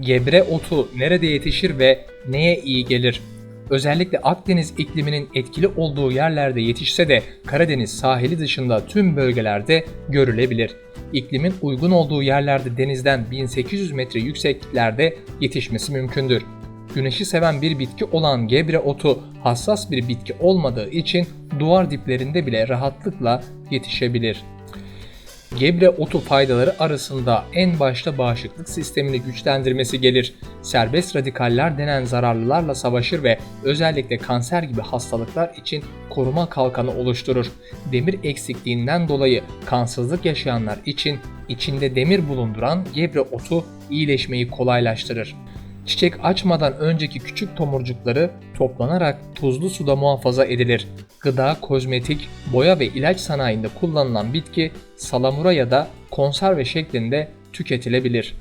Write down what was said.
Gebre otu nerede yetişir ve neye iyi gelir? Özellikle Akdeniz ikliminin etkili olduğu yerlerde yetişse de Karadeniz sahili dışında tüm bölgelerde görülebilir. İklimin uygun olduğu yerlerde denizden 1800 metre yüksekliklerde yetişmesi mümkündür. Güneşi seven bir bitki olan gebre otu hassas bir bitki olmadığı için duvar diplerinde bile rahatlıkla yetişebilir. Gebre otu faydaları arasında en başta bağışıklık sistemini güçlendirmesi gelir. Serbest radikaller denen zararlılarla savaşır ve özellikle kanser gibi hastalıklar için koruma kalkanı oluşturur. Demir eksikliğinden dolayı kansızlık yaşayanlar için içinde demir bulunduran gebre otu iyileşmeyi kolaylaştırır. Çiçek açmadan önceki küçük tomurcukları toplanarak tuzlu suda muhafaza edilir. Gıda, kozmetik, boya ve ilaç sanayinde kullanılan bitki salamura ya da konserve şeklinde tüketilebilir.